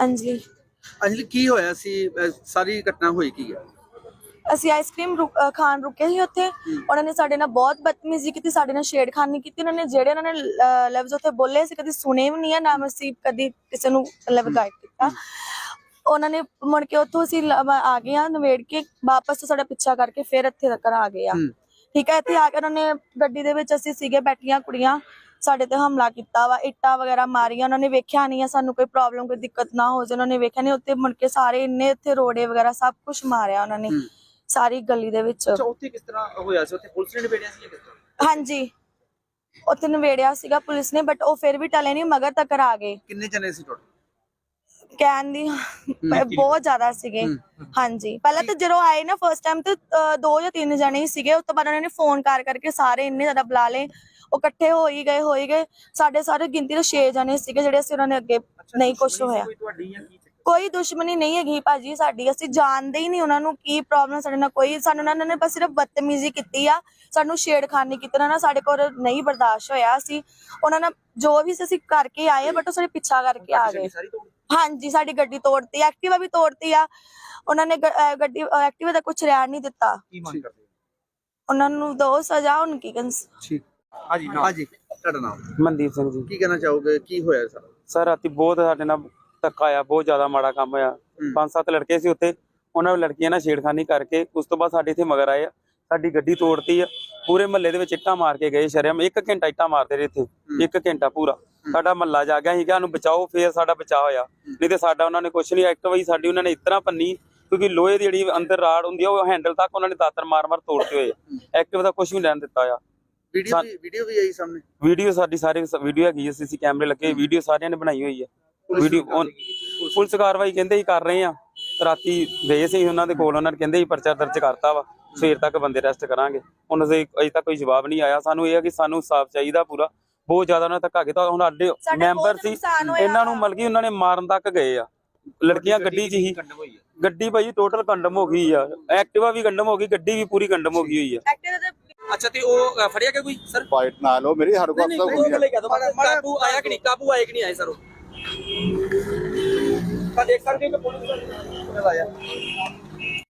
ਹਾਂਜੀ। ਅੰਜਲੀ ਕੀ ਹੋਇਆ ਸੀ? ਅਹ ਸਾਰੀ ਘਟਨਾ ਹੋਈ ਕੀ ਹੈ ਅਸੀਂ ਆਈਸਕ੍ਰੀਮ ਰੁਕ- ਖਾਣ ਰੁਕੇ ਸੀ ਉੱਥੇ। ਉਹਨਾਂ ਨੇ ਸਾਡੇ ਨਾਲ ਬਹੁਤ ਬਦਤਮੀਜ਼ੀ ਕੀਤੀ ਸਾਡੇ ਨਾਲ ਛੇੜਖਾਨੀ ਕੀਤੀ। ਉਹਨਾਂ ਨੇ ਜਿਹੜੇ ਉਹਨਾਂ ਨੇ ਲਫ਼ਜ਼ ਉੱਥੇ ਬੋਲੇ ਸੀ ਕਦੀ ਸੁਣੇ ਵੀ ਨਹੀਂ ਆ ਨਾ ਅਸੀਂ ਕਦੀ ਕਿਸੇ ਨੂੰ ਮਤਲਬ ਗਾਈਡ ਕੀਤਾ। ਉਹਨਾਂ ਨੇ ਮੁੜ ਕੇ ਉੱਥੋਂ ਅਸੀਂ ਲ- ਆ ਗਏ ਆ ਨਵੇੜ ਕੇ ਵਾਪਸ ਤੋਂ ਸਾਡਾ ਪਿੱਛਾ ਕਰਕੇ ਫਿਰ ਇੱਥੇ ਤੱਕ ਆ ਗਏ ਆ। ਹੂੰ। ਠੀਕ ਹੈ ਇੱਥੇ ਆ ਕੇ ਉਹਨਾਂ ਨੇ ਗੱਡੀ ਦੇ ਵਿੱਚ ਅਸੀਂ ਸੀਗੇ ਬੈਠੀਆਂ ਕੁੜੀਆਂ। ਸਾਡੇ ਤੇ ਹਮਲਾ ਕੀਤਾ ਵਾ ਇੱਟਾਂ ਵਗੈਰਾ ਮਾਰੀਆਂ ਉਹਨਾਂ ਨੇ ਵੇਖਿਆ ਨਹੀਂ ਆ ਸਾਨੂੰ ਕੋਈ ਪ੍ਰੋਬਲਮ ਕੋਈ ਦਿੱਕਤ ਨਾ ਹੋ ਜਾਏ ਉਹਨਾਂ ਨੇ ਵੇਖਿਆ ਨਹੀਂ ਉੱਤੇ ਮੁੜ ਕੇ ਸਾਰੇ ਇੰਨੇ ਇੱਥੇ ਰੋੜੇ ਵਗੈਰਾ ਸਭ ਕੁਝ ਮਾਰਿਆ ਉਹਨਾਂ ਨੇ। ਸਾਰੀ ਗਲੀ ਦੇ ਵਿੱਚ। ਅੱਛਾ ਉੱਥੇ ਕਿਸ ਤਰ੍ਹਾਂ ਹੋਇਆ ਸੀ? ਉੱਥੇ ਪੁਲਿਸ ਨੇ ਨਿਬੇੜਿਆ ਸੀ ਜਾਂ ਕਿਸ ਤਰ੍ਹਾਂ? ਹਾਂਜੀ। ਉੱਥੇ ਨਵੇੜਿਆ ਸੀਗਾ ਪੁਲਿਸ ਨੇ ਬਟ ਉਹ ਫਿਰ ਵੀ ਟਲੇ ਨਹੀਂ ਮਗਰ ਤੱਕ ਆ ਗਏ। ਕਿੰਨੇ ਜਣੇ ਸੀ ਟੋਟਲ ਕਹਿਣ ਦੀ ਬਹੁਤ ਜ਼ਿਆਦਾ ਸੀਗੇ। ਹਾਂਜੀ ਪਹਿਲਾਂ ਤਾਂ ਜਦੋਂ ਆਏ ਨਾ ਫਰਸਟ ਟਾਈਮ ਤੇ ਦੋ ਜਾਂ ਤਿੰਨ ਜਣੇ ਹੀ ਸੀਗੇ ਉਸ ਤੋਂ ਬਾਅਦ ਉਹਨਾਂ ਨੇ ਫੋਨ ਕਰ ਕਰਕੇ ਸਾਰੇ ਇੰਨੇ ਜ਼ਿਆਦਾ ਬੁਲਾ ਲਏ। ਉਹ ਇਕੱਠੇ ਹੋ ਹੀ ਗਏ ਹੋ ਹੀ ਗਏ। ਸਾਡੇ ਸਾਰੇ ਗਿਣਤੀ ਦੇ 6 ਜਣੇ ਸੀਗੇ ਜਿਹੜੇ ਅਸੀਂ ਉਹਨਾਂ ਨੇ ਅੱਗੇ ਨਹੀਂ ਕੁਝ ਹੋਇਆ। ਕੋਈ ਤੁਹਾਡੀ ਜਾਂ ਕੀ ਚੱਕਰ? ਕੋਈ ਦੁਸ਼ਮਣੀ ਨਹੀਂ ਹੈਗੀ ਭਾਜੀ ਸਾਡੀ ਅਸੀਂ ਜਾਣਦੇ ਹੀ ਨਹੀਂ ਉਹਨਾਂ ਨੂੰ ਕੀ ਪ੍ਰੋਬਲਮ ਸਾਡੇ ਨਾਲ ਕੋਈ। ਸਾਨੂੰ ਉਹਨਾਂ ਨੇ ਬਸ ਸਿਰਫ ਬਦਤਮੀਜ਼ੀ ਕੀਤੀ ਆ ਸਾਨੂੰ ਛੇੜਖਾਨੀ ਕੀਤੀ ਨਾਲ ਸਾਡੇ ਕੋਲ ਨਹੀਂ ਬਰਦਾਸ਼ਤ ਹੋਇਆ ਅਸੀਂ। ਉਹਨਾਂ ਨਾਲ ਜੋ ਵੀ ਅਸੀਂ ਕਰਕੇ ਆਏ ਬਟ ਉਹ ਸਾਡੇ ਪਿੱਛਾ ਕਰਕੇ ਆ ਗਏ। ਹਾਂਜੀ ਸਾਡੀ ਗੱਡੀ ਤੋੜਤੀ ਐਕਟਿਵਾ ਵੀ ਤੋੜਤੀ ਆ। ਉਹਨਾਂ ਨੇ ਗ- ਅਹ ਗੱਡੀ ਐਕਟਿਵਾ ਦਾ ਕੁਝ ਰਹਿਣ ਨਹੀਂ ਦਿੱਤਾ। ਕੀ ਮੰਗ ਕਰਦੇ ਹੋ? ਉਹਨਾਂ ਨੂੰ ਦੋ ਸਜ਼ਾ ਹੁਣ ਕੀ ਕੰਸ ਠੀਕ। ਹਾਂਜੀ ਹਾਂਜੀ। ਤੁਹਾਡਾ ਨਾਮ? ਮਨਦੀਪ ਸਿੰਘ ਜੀ। ਕੀ ਕਹਿਣਾ ਚਾਹੋਗੇ? ਕੀ ਹੋਇਆ ਸਰ ਸਰ ਰਾਤੀ ਬਹੁਤ ਸਾਡੇ ਨਾਲ ਧੱਕਾ ਆ ਬਹੁਤ ਜ਼ਿਆਦਾ ਮਾੜਾ ਕੰਮ ਹੋਇਆ। ਪੰਜ ਸੱਤ ਲੜਕੇ ਸੀ ਉੱਤੇ ਉਹਨਾਂ ਲੜਕੀਆਂ ਨਾਲ ਛੇੜਖਾਨੀ ਕਰਕੇ ਉਸ ਤੋਂ ਬਾਅਦ ਸਾਡੇ ਇੱਥੇ ਮਗਰ ਆਏ ਆ। ਸਾਡੀ ਗੱਡੀ ਤੋੜਤੀ ਆ। ਪੂਰੇ ਮਹੱਲੇ ਦੇ ਵਿੱਚ ਇੱਟਾਂ ਮਾਰ ਕੇ ਗਏ ਸ਼ਰਮ ਇੱਕ ਘੰਟਾ ਇੱਟਾਂ ਮਾਰਦੇ ਰਹੇ ਇੱਥੇ ਇੱਕ ਘੰਟਾ ਪੂਰਾ। ਸਾਡਾ ਮਹੱਲਾ ਜਾ ਗਿਆ ਸੀਗਾ ਉਹਨੂੰ ਬਚਾਓ ਫੇਰ ਸਾਡਾ ਬਚਾਅ ਹੋਇਆ। ਨਹੀਂ ਤੇ ਸਾਡਾ ਉਹਨਾਂ ਨੇ ਕੁਝ ਨਹੀਂ ਐਕਟਿਵਾ ਸਾਡੀ ਉਹਨਾਂ ਨੇ ਇਤਨਾ ਪੰਨੀ ਕਿਉਂਕਿ ਲੋਹੇ ਦੀ ਜਿਹੜੀ ਅੰਦਰ ਰਾੜ ਹੁੰਦੀ ਆ ਉਹ ਹੈਂਡਲ ਤੱਕ ਉਹਨਾਂ ਨੇ ਦਾਤਰ ਮਾਰ ਮਾਰ ਤੋੜਤੇ ਹੋਏ ਐਕਟਿਵਾ ਦਾ ਕੁਝ ਵੀ ਲੈਣ ਦਿੱਤਾ ਆ। ਵੀਡੀਓ ਵੀ ਵੀਡੀਓ ਵੀ ਆਈ ਸਾਹਮਣੇ? ਵੀਡੀਓ ਸਾਡੀ ਸਾਰੇ ਵੀਡੀਓ ਹੈਗੀ ਸੀਸੀ ਕੈਮਰੇ ਲੱਗੇ ਵੀਡੀਓ ਸਾਰਿਆਂ ਨੇ ਬਣਾਈ ਹੋਈ ਹੈ ਵੀਡੀਓ ਪੁਲਿਸ ਕਾਰਵਾਈ ਕਹਿੰਦੇ ਹੀ ਕਰ ਰਹੇ ਆ। ਰਾਤੀ ਗਏ ਸੀ ਉਹਨਾਂ ਦੇ ਕੋਲ ਉਹਨਾਂ ਨੇ ਕਹਿੰਦੇ ਹੀ ਪਰਚਾ ਦਰਜ ਕਰਤਾ ਵਾ। ਸਵੇਰ ਤੱਕ ਬੰਦੇ ਅਰੈਸਟ ਕਰਾਂਗੇ। ਹੁਣ ਅਜੇ ਅਜੇ ਤੱਕ ਕੋਈ ਜਵਾਬ ਨਹੀਂ ਆਇਆ। ਸਾਨੂੰ ਇਹ ਆ ਕਿ ਸਾਨੂੰ ਸਾਫ਼ ਚਾਹੀਦਾ ਪੂਰਾ। ਬਹੁਤ ਜ਼ਿਆਦਾ ਉਹਨਾਂ ਨੇ ਧੱਕਾ ਕੀਤਾ। ਹੁਣ ਸਾਡੇ ਮੈਂਬਰ ਸੀ ਇਹਨਾਂ ਨੂੰ ਵਾ। ਮਤਲਬ ਕਿ ਉਹਨਾਂ ਨੇ ਮਾਰਨ ਤੱਕ ਗਏ ਆ। ਲੜਕੀਆਂ ਗੱਡੀ 'ਚ ਹੀ। ਗੱਡੀ ਭਾਈ ਟੋਟਲ ਕੰਡਮ ਹੋ ਗਈ ਆ। ਐਕਟਿਵਾ ਵੀ ਕੰਡਮ ਹੋ ਗਈ ਗੱਡੀ ਵੀ ਪੂਰੀ ਕੰਡਮ ਹੋ ਗਈ ਹੋਈ ਆ। ਦੇ ਅੱਛਾ ਤੇ ਉਹ ਫੜਿਆ ਗਿਆ ਕੋਈ ਸਰ? ਫਾਈਟ ਨਾ ਲਓ ਮੇਰੀ ਸਾਡੇ ਕੋਲ ਅਫਸਰ ਹੋਈ ਹੈ ਕਾਬੂ ਆਇਆ ਕਿ ਨਹੀਂ? ਕਾਬੂ ਆਇਆ ਕਿ ਨਹੀਂ ਆਇਆ ਸਰ ਉਹ? ਤਾਂ ਦੇਖ ਸਕਦੇ ਹੋ ਕਿ ਪੁਲਿਸ ਨੇ ਆਇਆ